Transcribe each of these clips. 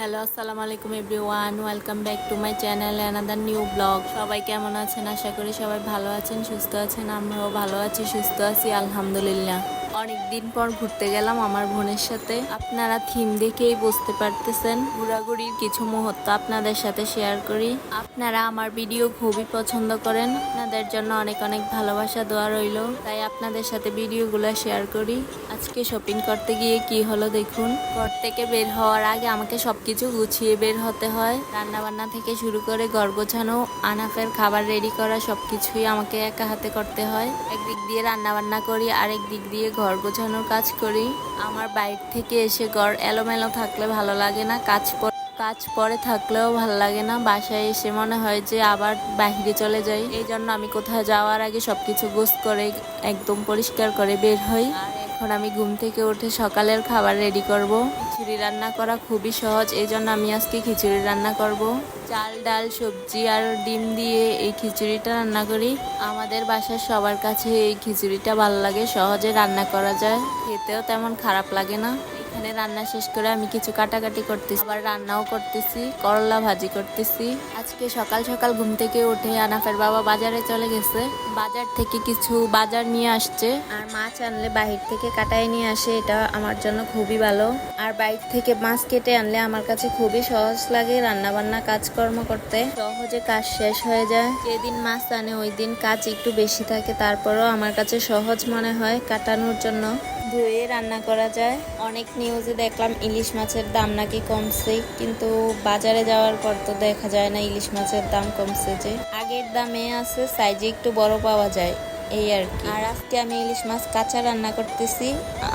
Hello, আসসালামু আলাইকুম everyone. Welcome back to my channel another new blog সবাই কেমন আছেন? আশা করি সবাই ভালো আছেন, সুস্থ আছেন, আমরাও ভালো আছি, সুস্থ আছি, আলহামদুলিল্লাহ। অনেক দিন পর ঘুরতে গেলাম আমার বোনের সাথে। আপনারা থিম দেখেই বুঝতে পারতেছেন। ঘোরাঘুরির কিছু মুহূর্ত আপনাদের সাথে শেয়ার করি। আপনারা আমার ভিডিও খুবই পছন্দ করেন। আপনাদের জন্য অনেক অনেক ভালোবাসা দেওয়া রইল। তাই আপনাদের সাথে ভিডিওগুলো শেয়ার করি। আজকে শপিং করতে গিয়ে কি হলো দেখুন। ঘর থেকে বের হওয়ার আগে আমাকে সবকিছু গুছিয়ে বের হতে হয়। রান্নাবান্না থেকে শুরু করে ঘর গোছানো, আনাফের খাবার রেডি করা সবকিছুই আমাকে একা হাতে করতে হয়। একদিক দিয়ে রান্নাবান্না করি, আরেক দিক দিয়ে ঘর গোছানোর কাজ করি। আমার বাইক থেকে এসে ঘর এলোমেলো থাকলে ভালো লাগে না, কাজ কাজ পরে থাকলেও ভালো লাগে না। বাসায় এসে মনে হয় যে আবার বাহিরে চলে যাই। এই জন্য আমি কোথাও যাওয়ার আগে সবকিছু গোস করে একদম পরিষ্কার করে বের হই। এখন আমি ঘুম থেকে উঠে সকালের খাবার রেডি করব। খিচুড়ি রান্না করা খুবই সহজ এই জন্য আমি আজকে খিচুড়ি রান্না করব। চাল, ডাল, সবজি আর ডিম দিয়ে এই খিচুড়িটা রান্না করি। আমাদের বাসার সবার কাছে এই খিচুড়িটা ভালো লাগে, সহজে রান্না করা যায়। খেতেও তেমন খারাপ লাগে না। এখানে রান্না শেষ করে আমি কিছু কাটাকাটি করতেছি। আবার রান্নাও করতেছি, করলা ভাজি করতেছি। আজকে সকাল সকাল ঘুম থেকে উঠে আনাফের বাবা বাজারে চলে গেছে। বাজার থেকে কিছু বাজার নিয়ে আসছে। আর মাছ আনলে বাহির থেকে কাটায় নিয়ে আসে, এটা আমার জন্য খুবই ভালো। আর বাইর থেকে মাছ কেটে আনলে আমার কাছে খুবই সহজ লাগে রান্না বান্না কাজকর্ম করতে। সহজে কাজ শেষ হয়ে যায়। যেদিন মাছ আনে ওই দিন কাজ একটু বেশি থাকে, তারপরেও আমার কাছে সহজ মনে হয় কাটানোর জন্য। ধুয়ে রান্না করা যায়। অনেক নিউজে দেখলাম ইলিশ মাছের দাম নাকি কমছে, কিন্তু বাজারে যাওয়ার পর তো দেখা যায় না ইলিশ মাছের দাম কমছে যে। আগের দামে আছে সাইজে একটু বড় পাওয়া যায়, এই আর কি। আর আজকে আমি ইলিশ মাছ কাঁচা রান্না করতেছি।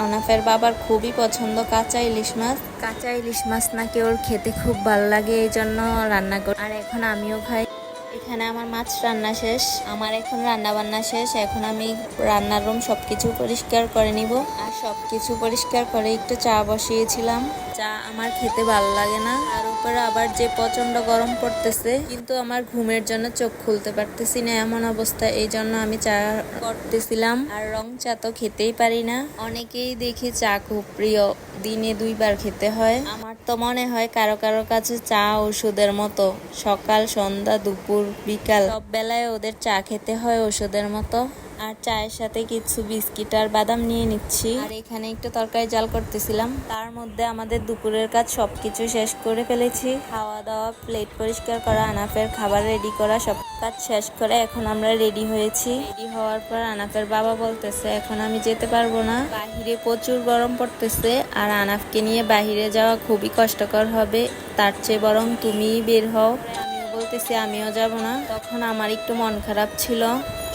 আনাফের বাবার খুবই পছন্দ কাঁচা ইলিশ মাছ। কাঁচা ইলিশ মাছ নাকি ওর খেতে খুব ভালো লাগে, এই জন্য রান্না করি আর এখন আমিও খাই। এখানে আমার মাছ রান্না শেষ, আমার এখন রান্না বান্না শেষ, এখন আমি রান্নার রুম সবকিছু পরিষ্কার করে নিব। আর সবকিছু পরিষ্কার করে একটু চা বসিয়েছিলাম। চা আমার খেতে ভালো লাগে না। আর উপরে আবার যে প্রচণ্ড গরম পড়তেছে, কিন্তু আমার ঘুমের জন্য চোখ খুলতে পারতেছি না এমন অবস্থা, এই জন্য আমি চা করতেছিলাম। আর রং চা তো খেতেই পারি না। অনেকেই দেখি চা খুব প্রিয়, দিনে দুইবার খেতে হয়। আমার তো মনে হয় কারও কারও কাছে চা ওষুধের মতো। সকাল, সন্ধ্যা, দুপুর, বিকাল, সব বেলায় ওদের চা খেতে হয় ওষুধের মতো। আর চায়ের সাথে কিছু বিস্কিট আর বাদাম নিয়ে নিচ্ছি। আর এখানে একটু তরকারি জাল করতেছিলাম। তার মধ্যে আমাদের দুপুরের কাজ সবকিছু শেষ করে ফেলেছি। খাওয়া দাওয়া প্লেট পরিষ্কার করা, আনাফের খাবার রেডি করা, সব কাজ শেষ করে এখন আমরা রেডি হয়েছি। রেডি হওয়ার পর আনাফের বাবা বলতেছে, এখন আমি যেতে পারব না। বাহিরে প্রচুর গরম পড়তেছে আর আনাফকে নিয়ে বাহিরে যাওয়া খুবই কষ্টকর হবে। তার চেয়ে বরং তুমিই বের হও। বলতেছি, আমিও যাব না। তখন আমার একটু মন খারাপ ছিল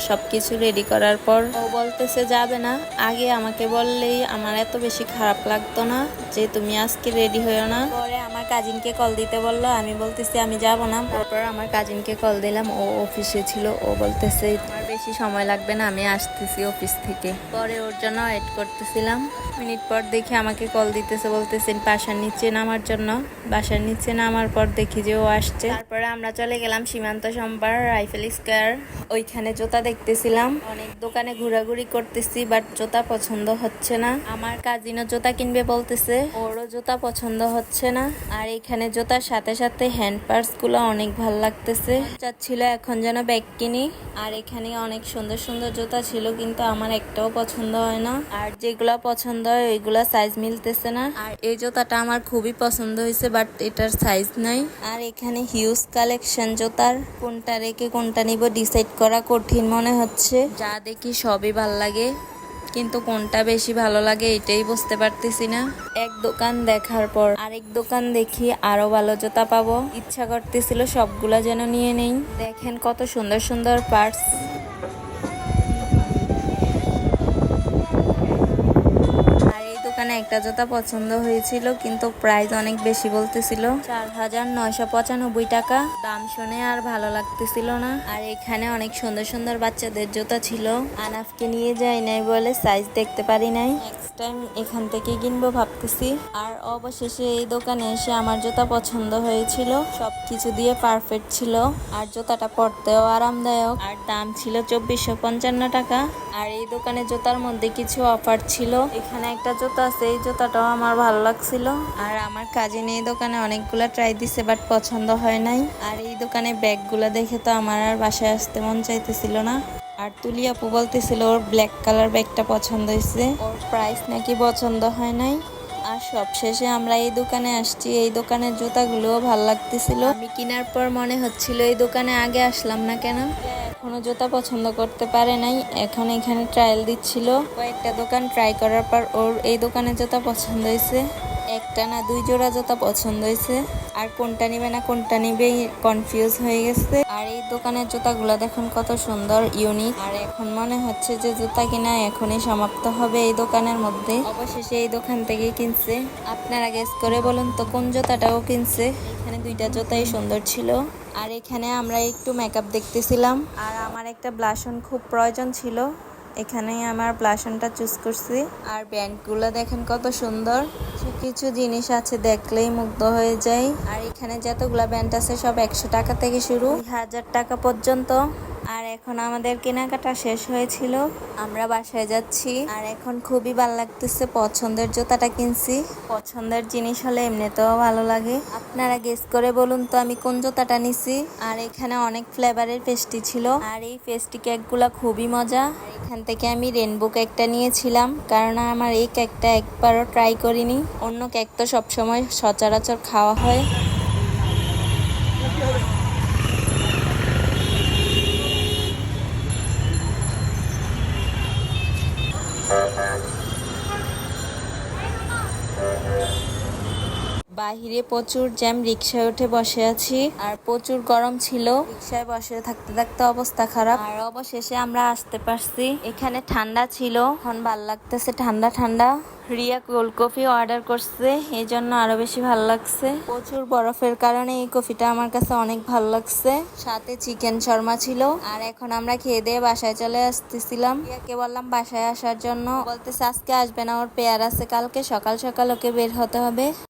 সব কিছু রেডি করার পর। ও বলতেছে, যাবে না। আগে আমাকে বললেই আমার এত বেশি খারাপ লাগতো না যে, তুমি আজকে রেডি হয়েও না। পরে আমার কাজিনকে কল দিতে বলল, আমি বলতেছি, আমি যাব না। তারপর আমার কাজিনকে কল দিলাম, ও অফিসে ছিল। ও বলতেছে বেশি সময় লাগবে না, আমি আসতেছি অফিস থেকে। পরে ওর জন্য ওয়েট করতেছিলাম। মিনিট পর দেখি আমাকে কল দিতেছে বলতেছেন বাসার নিচে নামার জন্য। বাসার নিচে নামার পর দেখি যে ও আসছে। তারপরে আমরা চলে গেলাম সীমান্ত সম্বার রাইফেল স্কোয়ার। ওইখানে জুতা দেখতেছিলাম। অনেক দোকানে ঘোরাঘুরি করতেছি বাট জুতা পছন্দ হচ্ছে না। আমার কাজিনও জুতা কিনবে বলতেছে, ওরও জুতা পছন্দ হচ্ছে না। আর এখানে জুতার সাথে সাথে হ্যান্ড পার্সগুলো অনেক ভালো লাগতেছে। চাচ্ছিল এখন যেন ব্যাগ কিনি। আর এখানে অনেক সুন্দর সুন্দর জুতা ছিল, কিন্তু আমার একটাও পছন্দ হয় না। আর যেগুলা পছন্দ হয়, ওইগুলা সাইজ মিলতেছে না। আর এই জুতাটা আমার খুবই পছন্দ হয়েছে বাট এটার সাইজ নাই। আর এখানে হিউজ কালেকশন জুতার। কোনটা রেখে কোনটা নিব ডিসাইড করা কঠিন মনে হচ্ছে। যা দেখি সবই ভালো লাগে, কিন্তু কোনটা বেশি ভালো লাগে এটাই বুঝতে পারতেছি না। এক দোকান দেখার পর আরেক দোকান দেখি আরও ভালো জুতা পাবো। ইচ্ছা করতেছিল সবগুলা যেন নিয়ে নেই। দেখেন কত সুন্দর সুন্দর পার্টস দোকানে একটা জুতা পছন্দ হয়েছিল, কিন্তু প্রাইস অনেক বেশি বলতেছিল। চার হাজার নয়শো পঁচানব্বই টাকা। দাম শুনে আর ভালো লাগতেছিল না। আর এখানে অনেক সুন্দর সুন্দর বাচ্চাদের জুতা ছিল। আনাফকে নিয়ে যাই নাই বলে সাইজ দেখতে পারি নাই। নেক্সট টাইম এখান থেকে কিনবো ভাবতেছি। আর অবশেষে এই দোকানে এসে আমার জুতা পছন্দ হয়েছিল। সবকিছু দিয়ে পারফেক্ট ছিল। আর জুতাটা পরতেও আরামদায়ক। আর দাম ছিল চব্বিশশো পঞ্চান্ন টাকা। আর এই দোকানে জুতার মধ্যে কিছু অফার ছিল। এখানে একটা জুতা লাগছে এই জুতাটাও আমার ভালো লাগছিল। আর আমার কাজিন এই দোকানে অনেকগুলা ট্রাই দিছে বাট পছন্দ হয় নাই। আর এই দোকানে ব্যাগগুলা দেখে তো আমার আর বাসায় আসতে মন চাইতেছিল না। আর তুলি আপু বলতেছিল, ওর ব্ল্যাক কালার ব্যাগটা পছন্দ হয়েছে। ওর প্রাইস নাকি পছন্দ হয় নাই। আর সবশেষে আমরা এই দোকানে আসছি। এই দোকানের জুতাগুলোও ভালো লাগতেছিল। আমি কেনার পর মনে হচ্ছিল, এই দোকানে আগে আসলাম না কেন? এখনও জুতা পছন্দ করতে পারে নাই। এখন এখানে ট্রায়াল দিচ্ছিল। কয়েকটা দোকান ট্রাই করার পর ওর এই দোকানের জুতা পছন্দ হয়েছে। একটা না দুই জোড়া জুতা পছন্দ হয়েছে। আর কোনটা নিবে না কোনটা নিবে কনফিউজ হয়ে গেছে। আর এই দোকানের জুতাগুলো দেখুন কত সুন্দর ইউনিক আর এখন মনে হচ্ছে যে জুতা কিনা এখনই সমাপ্ত হবে এই দোকানের মধ্যে। অবশেষে এই দোকান থেকে কিনছে। আপনারা গেস করে বলুন তো কোন জুতাটাও কিনছে? এখানে দুইটা জুতাই সুন্দর ছিল। আর এখানে আমরা একটু মেকআপ দেখতেছিলাম। আর আমার একটা ব্লাশন খুব প্রয়োজন ছিল। এখানেই আমার প্লাসনটা চুজ করছি। আর ব্যান্ডগুলো দেখেন কত সুন্দর। কিছু কিছু জিনিস আছে দেখলেই মুগ্ধ হয়ে যায় আর এখানে যতগুলা ব্যান্ড আছে সব একশো টাকা থেকে শুরু। হাজার টাকা পর্যন্ত আর এখন আমাদের কেনাকাটা শেষ হয়েছিল। আমরা বাসায় যাচ্ছি। আর এখন খুবই ভালো লাগতেছে পছন্দের জুতাটা কিনছি। পছন্দের জিনিস হলে এমনিতেও ভালো লাগে। আপনারা গেস করে বলুন তো আমি কোন জুতাটা নিছি। আর এখানে অনেক ফ্লেভারের পেস্টি ছিল। আর এই পেস্টি কেকগুলো খুবই মজা। এখান থেকে আমি রেনবো কেকটা নিয়েছিলাম। কারণ আমার এই কেকটা একবারও ট্রাই করিনি। অন্য কেক তো সবসময় সচরাচর খাওয়া হয়। বাহিরে প্রচুর জ্যাম রিক্সায় উঠে বসে আছি। আর প্রচুর গরম ছিল। রিক্সায় বসে থাকতে থাকতে অবস্থা খারাপ। আর অবশেষে আমরা আসতে পারছি। এখানে ঠান্ডা ছিল। এখন ভালো লাগতেছে। ঠান্ডা ঠান্ডা। রিয়া কোল্ড কফি অর্ডার করছে। এই জন্য আরও বেশি ভালো লাগছে। প্রচুর বরফের কারণে এই কফিটা আমার কাছে অনেক ভালো লাগছে। সাথে চিকেন শর্মা ছিল। আর এখন আমরা খেয়ে দিয়ে বাসায় চলে আসতেছিলাম। রিয়াকে বললাম বাসায় আসার জন্য। বলতেছে, আজকে আসবে না, ওর পেয়ার আছে। কালকে সকাল সকাল ওকে বের হতে হবে।